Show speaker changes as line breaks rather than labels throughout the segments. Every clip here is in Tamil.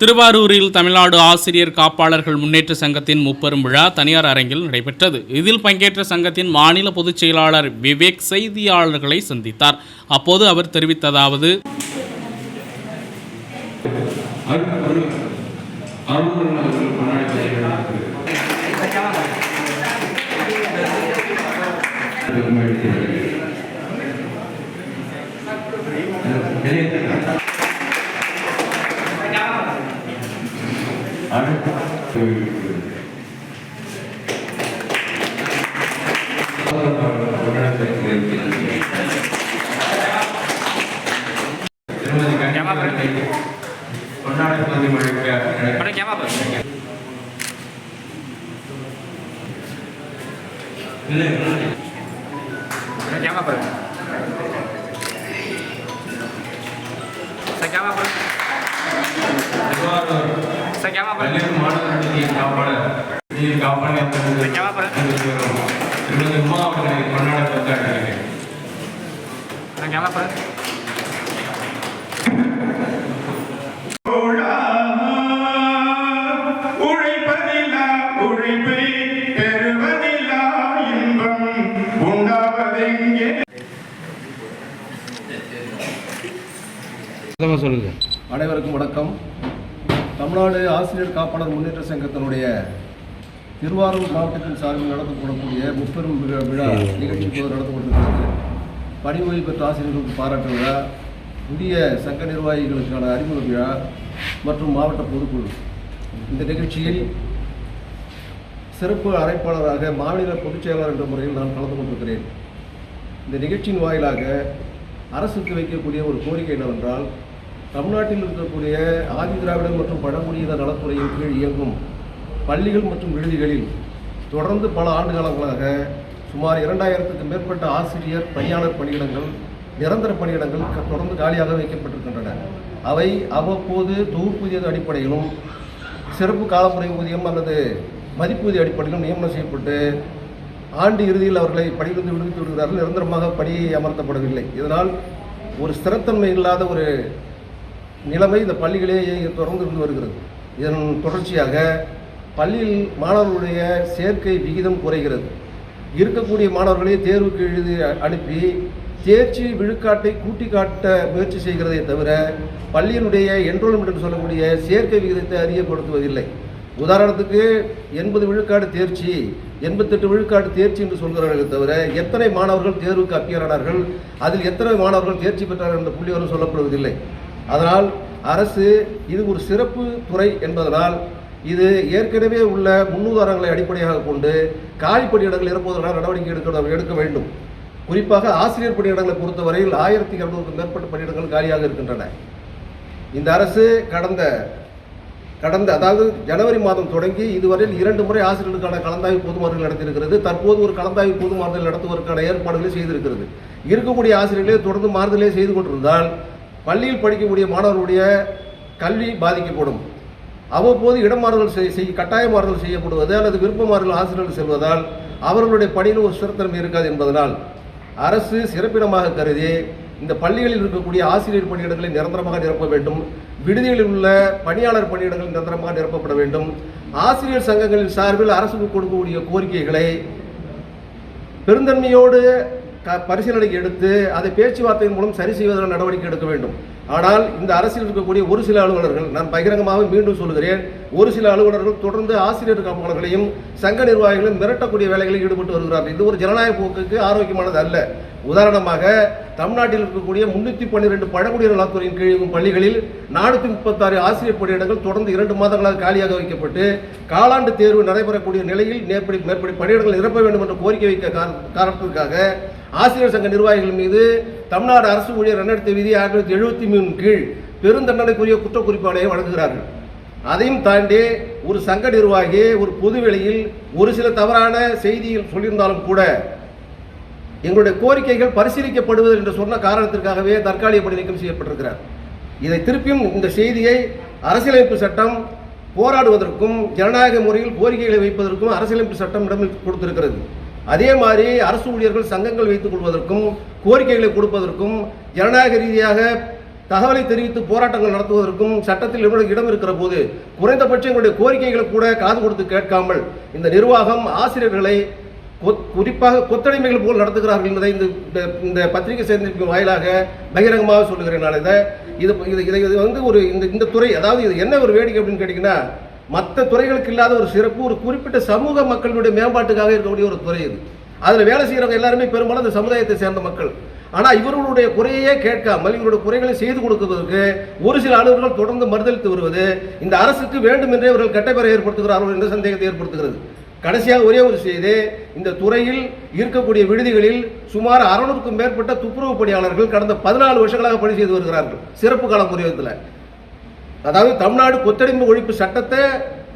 திருவாரூரில் தமிழ்நாடு ஆசிரியர் காப்பாளர்கள் முன்னேற்ற சங்கத்தின் முப்பெரும் விழா தனியார் அரங்கில் நடைபெற்றது. இதில் பங்கேற்ற சங்கத்தின் மாநில பொதுச் செயலாளர் விவேக் செய்தியாளர்களை சந்தித்தார். அப்போது அவர் தெரிவித்ததாவது
Llama por
உழைப்பதில்லா உழைப்பை பெறுவதில்லா இன்பம் உண்டாவதெங்கே
சொல்லுங்க
அனைவருக்கும் வணக்கம். தமிழ்நாடு ஆசிரியர் காப்பாளர் முன்னேற்ற சங்கத்தினுடைய திருவாரூர் மாவட்டத்தின் சார்பில் நடத்தப்படக்கூடிய முப்பெரும் விழா நிகழ்ச்சி நடத்தப்பட்டிருக்கிறது. பணி ஓய்வு பெற்ற ஆசிரியர்களுக்கு பாராட்டு விழா புதிய சங்க நிர்வாகிகளுக்கான அறிமுக விழா மற்றும் மாவட்ட பொதுக்குழு. இந்த நிகழ்ச்சியில் சிறப்பு அழைப்பாளராக மாநில பொதுச் செயலாளர் என்ற முறையில் நான் கலந்து கொண்டிருக்கிறேன். இந்த நிகழ்ச்சியின் வாயிலாக அரசுக்கு வைக்கக்கூடிய ஒரு கோரிக்கை என்னவென்றால் தமிழ்நாட்டில் இருக்கக்கூடிய ஆதி திராவிடர் மற்றும் பழங்குடியினர் நலத்துறையின் கீழ் இயங்கும் பள்ளிகள் மற்றும் விடுதிகளில் தொடர்ந்து பல ஆண்டு காலங்களாக சுமார் இரண்டாயிரத்துக்கு மேற்பட்ட ஆசிரியர் பணியாளர் பணியிடங்கள் நிரந்தர பணியிடங்கள் க- தொடர்ந்து காலியாக வைக்கப்பட்டிருக்கின்றன. அவை அவ்வப்போது தொகுப்பூதிய அடிப்படையிலும் சிறப்பு காலமுறை ஊதியம் அல்லது மதிப்பூதிய அடிப்படையிலும் நியமனம் செய்யப்பட்டு ஆண்டு இறுதியில் அவர்களை பணியிலிருந்து விடுவித்து விடுகிறார்கள். நிரந்தரமாக பணி அமர்த்தப்படவில்லை. இதனால் ஒரு ஸ்திரத்தன்மை இல்லாத ஒரு நிலைமை இந்த பள்ளிகளே தொடர்ந்து இருந்து வருகிறது. இதன் தொடர்ச்சியாக பள்ளியில் மாணவர்களுடைய சேர்க்கை விகிதம் குறைகிறது. இருக்கக்கூடிய மாணவர்களை தேர்வுக்கு எழுதி அனுப்பி தேர்ச்சி விழுக்காட்டை கூட்டி காட்ட முயற்சி செய்கிறதே தவிர பள்ளியினுடைய என்ரோல்மெண்ட் என்று சொல்லக்கூடிய சேர்க்கை விகிதத்தை அதிகப்படுத்துவதில்லை. உதாரணத்துக்கு எண்பது விழுக்காடு தேர்ச்சி எண்பத்தெட்டு விழுக்காடு தேர்ச்சி என்று சொல்கிறார்கள் தவிர எத்தனை மாணவர்கள் தேர்வுக்கு அப்பியரானார்கள் அதில் எத்தனை மாணவர்கள் தேர்ச்சி பெற்றார்கள் என்ற புள்ளிவரம் சொல்லப்படுவதில்லை. அதனால் அரசு இது ஒரு சிறப்பு துறை என்பதனால் இது ஏற்கனவே உள்ள முன்னுதாரணங்களை அடிப்படையாக கொண்டு காலி பணியிடங்கள் நிரப்புவதற்கான நடவடிக்கை எடுக்க எடுக்க வேண்டும். குறிப்பாக ஆசிரியர் பணியிடங்களை பொறுத்தவரையில் ஆயிரத்தி இரநூறுக்கும் மேற்பட்ட பணியிடங்கள் காலியாக இருக்கின்றன. இந்த அரசு கடந்த கடந்த அதாவது ஜனவரி மாதம் தொடங்கி இதுவரையில் இரண்டு முறை ஆசிரியர்களுக்கான கலந்தாய்வு பொதுமறுகள் நடத்தியிருக்கிறது. தற்போது ஒரு கலந்தாய்வு பொதுமறுதல் நடத்துவதற்கான ஏற்பாடுகளை செய்திருக்கிறது. இருக்கக்கூடிய ஆசிரியர்களே தொடர்ந்து மாறுதலே செய்து கொண்டிருந்தால் பள்ளியில் படிக்கக்கூடிய மாணவர்களுடைய கல்வி பாதிக்கப்படும். அவ்வப்போது இடமாறுதல் செய் செய் கட்டாய மாறுதல் செய்யப்படுவது அல்லது விருப்ப மாறுதல் ஆசிரியர்கள் செல்வதால் அவர்களுடைய பணியில் ஒரு சிறத்தன்மை இருக்காது என்பதனால் அரசு சிறப்பிடமாக கருதி இந்த பள்ளிகளில் இருக்கக்கூடிய ஆசிரியர் பணியிடங்களை நிரந்தரமாக நிரப்ப வேண்டும். விடுதிகளில் உள்ள பணியாளர் பணியிடங்கள் நிரந்தரமாக நிரப்பப்பட வேண்டும். ஆசிரியர் சங்கங்களின் சார்பில் அரசுக்கு கொடுக்கக்கூடிய கோரிக்கைகளை பெருந்தன்மையோடு பரிசீலனைக்கு எடுத்து அதை பேச்சுவார்த்தையின் மூலம் சரி செய்வதற்கான நடவடிக்கை எடுக்க வேண்டும். ஆனால் இந்த அரசியல் இருக்கக்கூடிய ஒரு சில அலுவலர்கள் நான் பகிரங்கமாக மீண்டும் சொல்கிறேன் ஒரு சில அலுவலர்கள் தொடர்ந்து ஆசிரியர் காப்பாளர்களையும் சங்க நிர்வாகிகளையும் மிரட்டக்கூடிய வேலைகளில் ஈடுபட்டு வருகிறார்கள். இது ஒரு ஜனநாயக போக்குக்கு ஆரோக்கியமானது அல்ல. உதாரணமாக தமிழ்நாட்டில் இருக்கக்கூடிய முன்னூற்றி பன்னிரெண்டு பழங்குடியினர் நலத்துறையின் கீழ் இயங்கும் பள்ளிகளில் நானூற்றி முப்பத்தாறு ஆசிரியர் பணியிடங்கள் தொடர்ந்து இரண்டு மாதங்களாக காலியாக வைக்கப்பட்டு காலாண்டு தேர்வு நடைபெறக்கூடிய நிலையில் மேற்படி மேற்படி பணியிடங்கள் நிரப்ப வேண்டும் என்ற கோரிக்கை வைக்க காரணத்திற்காக ஆசிரியர் சங்க நிர்வாகிகள் மீது தமிழ்நாடு அரசு ஊழியர் ரெண்டாயிரத்தி விதி ஆயிரத்தி தொள்ளாயிரத்தி எழுபத்தி மூணு கீழ் பெருந்தண்டனைக்குரிய குற்றக்குறிப்பாளையை வழங்குகிறார்கள். அதையும் தாண்டி ஒரு சங்க நிர்வாகி ஒரு பொது வெளியில் ஒரு சில தவறான செய்தியில் சொல்லியிருந்தாலும் கூட எங்களுடைய கோரிக்கைகள் பரிசீலிக்கப்படுவது என்று சொன்ன காரணத்திற்காகவே தற்காலிக பணி நீக்கம் செய்யப்பட்டிருக்கிறார். இதை திருப்பியும் இந்த செய்தியை அரசியலமைப்பு சட்டம் போராடுவதற்கும் ஜனநாயக முறையில் கோரிக்கைகளை வைப்பதற்கும் அரசியலமைப்பு சட்டம் இடம் கொடுத்திருக்கிறது. அதே மாதிரி அரசு ஊழியர்கள் சங்கங்கள் வைத்துக் கொள்வதற்கும் கோரிக்கைகளை கொடுப்பதற்கும் ஜனநாயக ரீதியாக தகவலை தெரிவித்து போராட்டங்கள் நடத்துவதற்கும் சட்டத்தில் எவ்வளவு இடம் இருக்கிற போது குறைந்தபட்சம் எங்களுடைய கோரிக்கைகளை கூட காது கொடுத்து கேட்காமல் இந்த நிர்வாகம் ஆசிரியர்களை குறிப்பாக கொத்தடிமைகள் போல் நடத்துகிறார்கள் என்பதை இந்த இந்த- பத்திரிகை சேர்ந்திருக்கும் வாயிலாக பகிரங்கமாக சொல்லுகிறேன் நான் இதை. இது இது இதை இது வந்து ஒரு இந்த இந்த துறை அதாவது இது என்ன ஒரு வேடிக்கை அப்படின்னு கேட்டிங்கன்னா மற்ற துறைகளுக்கு இல்லாத ஒரு சிறப்பு ஒரு குறிப்பிட்ட சமூக மக்களுடைய மேம்பாட்டுக்காக இருக்கக்கூடிய ஒரு துறை இது. அதில் வேலை செய்கிறவங்க எல்லாருமே பெரும்பாலும் அந்த சமுதாயத்தை சேர்ந்த மக்கள். ஆனால் இவர்களுடைய குறையே கேட்காமல் இவருடைய குறைகளை செய்து கொடுக்குவதற்கு ஒரு சில அலுவலர்கள் தொடர்ந்து மறுதளித்து வருவது இந்த அரசுக்கு வேண்டும் என்றே இவர்கள் கட்டப்பெற ஏற்படுத்துகிறார்கள் என்ற சந்தேகத்தை ஏற்படுத்துகிறது. கடைசியாக ஒரே ஒரு செய்தி இந்த துறையில் இருக்கக்கூடிய விடுதிகளில் சுமார் அறுநூறுக்கும் மேற்பட்ட துப்புரவு பணியாளர்கள் கடந்த பதினாலு வருஷங்களாக பணி செய்து வருகிறார்கள் சிறப்பு கால முறையத்தில் அதாவது தமிழ்நாடு கொத்தடிமை ஒழிப்பு சட்டத்தை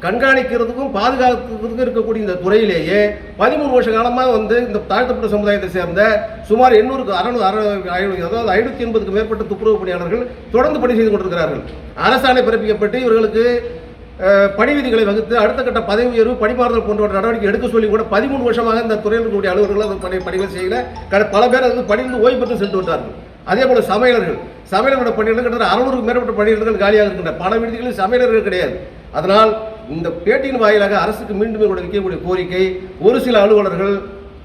கண்காணிக்கிறதுக்கும் பாதுகாக்கிறதுக்கும் இருக்கக்கூடிய இந்த துறையிலேயே பதிமூணு வருஷ காலமாக வந்து இந்த தாழ்த்தப்பட்ட சமுதாயத்தை சேர்ந்த சுமார் எண்ணூறுக்கு அறநூறு அறுநூறு ஐநூறு அதாவது ஐநூற்றி எண்பதுக்கு மேற்பட்ட துப்புரவு பணியாளர்கள் தொடர்ந்து பணி செய்து கொண்டிருக்கிறார்கள். அரசாணை பிறப்பிக்கப்பட்டு இவர்களுக்கு பணி விதிகளை வகுத்து அடுத்த கட்ட பதவி உயர்வு பணிமாறுதல் போன்ற நடவடிக்கை எடுக்க சொல்லி கூட பதிமூணு வருஷமாக இந்த துறையில் இருக்கக்கூடிய அலுவலர்கள் அந்த பணி பணிகள் செய்யல. பல பேர் அது பணிந்து ஓய்வு பெற்று சென்று விட்டார்கள். அதே போல சமையலர்கள். சமையலோட பணியிடங்கள் கிட்டத்தட்ட அறுநூறுக்கு மேற்பட்ட பணியிடங்கள் காலியாக இருக்கின்றன. பல விடுதிகளில் சமையலர்கள் கிடையாது. அதனால் இந்த பேட்டியின் வாயிலாக அரசுக்கு மீண்டும் கூட வைக்கக்கூடிய கோரிக்கை ஒரு சில அலுவலர்கள்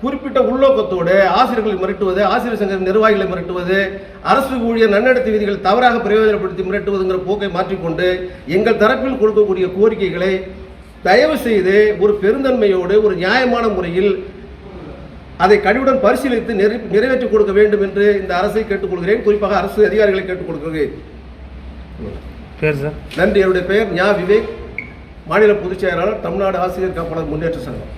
குறிப்பிட்ட உள்நோக்கத்தோடு ஆசிரியர்களை மிரட்டுவது ஆசிரியர் சங்க நிர்வாகிகளை மிரட்டுவது அரசு ஊழியர் நன்னடத்தை விதிகளை தவறாக பிரயோஜனப்படுத்தி மிரட்டுவதுங்கிற போக்கை மாற்றிக்கொண்டு எங்கள் தரப்பில் கொடுக்கக்கூடிய கோரிக்கைகளை தயவு செய்து ஒரு பெருந்தன்மையோடு ஒரு நியாயமான முறையில் அதை கனிவுடன் பரிசீலித்து நிறை நிறைவேற்றிக் கொடுக்க வேண்டும் என்று இந்த அரசை கேட்டுக்கொள்கிறேன். குறிப்பாக அரசு அதிகாரிகளை கேட்டுக்கொள்கிறேன்.
பேர் சார்?
நன்றி. என்னுடைய பெயர் ஞா விவேக். மாநில பொதுச் செயலாளர் தமிழ்நாடு ஆசிரியர் காப்பாளர் முன்னேற்ற சங்கம்.